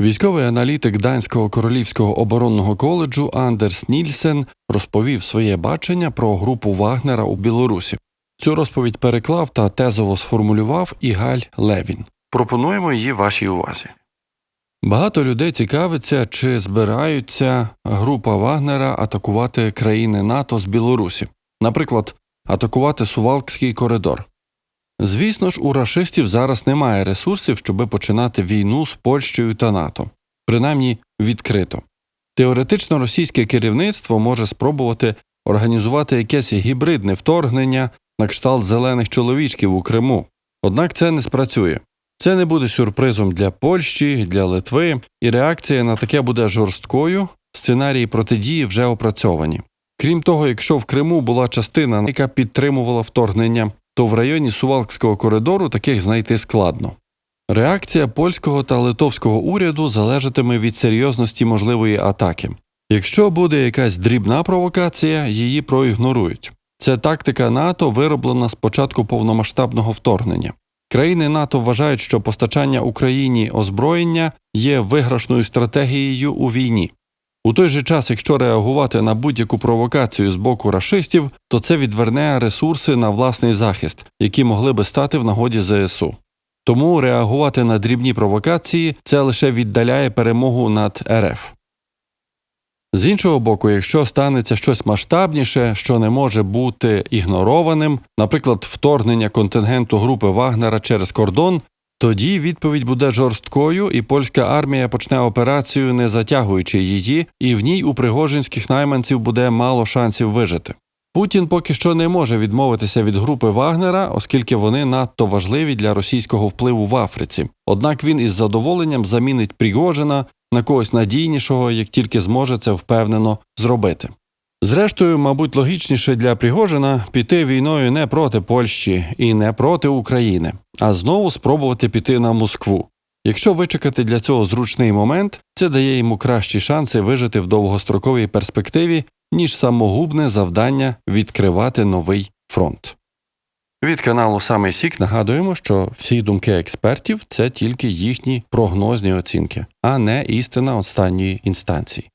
Військовий аналітик Данського королівського оборонного коледжу Андерс Нільсен розповів своє бачення про групу Вагнера у Білорусі. Цю розповідь переклав та тезово сформулював Ігаль Левін. Пропонуємо її вашій увазі. Багато людей цікавиться, чи збираються група Вагнера атакувати країни НАТО з Білорусі, наприклад, атакувати Сувалкський коридор. Звісно ж, у рашистів зараз немає ресурсів, щоби починати війну з Польщею та НАТО, принаймні відкрито. Теоретично російське керівництво може спробувати організувати якесь гібридне вторгнення на кшталт зелених чоловічків у Криму. Однак це не спрацює. Це не буде сюрпризом для Польщі, для Литви, і реакція на таке буде жорсткою. Сценарії протидії вже опрацьовані. Крім того, якщо в Криму була частина, яка підтримувала вторгнення, то в районі Сувалкського коридору таких знайти складно. Реакція польського та литовського уряду залежатиме від серйозності можливої атаки. Якщо буде якась дрібна провокація, її проігнорують. Це тактика НАТО вироблена з початку повномасштабного вторгнення. Країни НАТО вважають, що постачання Україні озброєння є виграшною стратегією у війні. У той же час, якщо реагувати на будь-яку провокацію з боку рашистів, то це відверне ресурси на власний захист, які могли би стати в нагоді ЗСУ. Тому реагувати на дрібні провокації це лише віддаляє перемогу над РФ. З іншого боку, якщо станеться щось масштабніше, що не може бути ігнорованим, наприклад, вторгнення контингенту групи Вагнера через кордон, тоді відповідь буде жорсткою, і польська армія почне операцію, не затягуючи її, і в ній у пригожинських найманців буде мало шансів вижити. Путін поки що не може відмовитися від групи Вагнера, оскільки вони надто важливі для російського впливу в Африці. Однак він із задоволенням замінить Пригожина на когось надійнішого, як тільки зможе це впевнено зробити. Зрештою, мабуть, логічніше для Пригожина піти війною не проти Польщі і не проти України, а знову спробувати піти на Москву. Якщо вичекати для цього зручний момент, це дає йому кращі шанси вижити в довгостроковій перспективі, ніж самогубне завдання відкривати новий фронт. Від каналу Самий Сік нагадуємо, що всі думки експертів це тільки їхні прогнозні оцінки, а не істина останньої інстанції.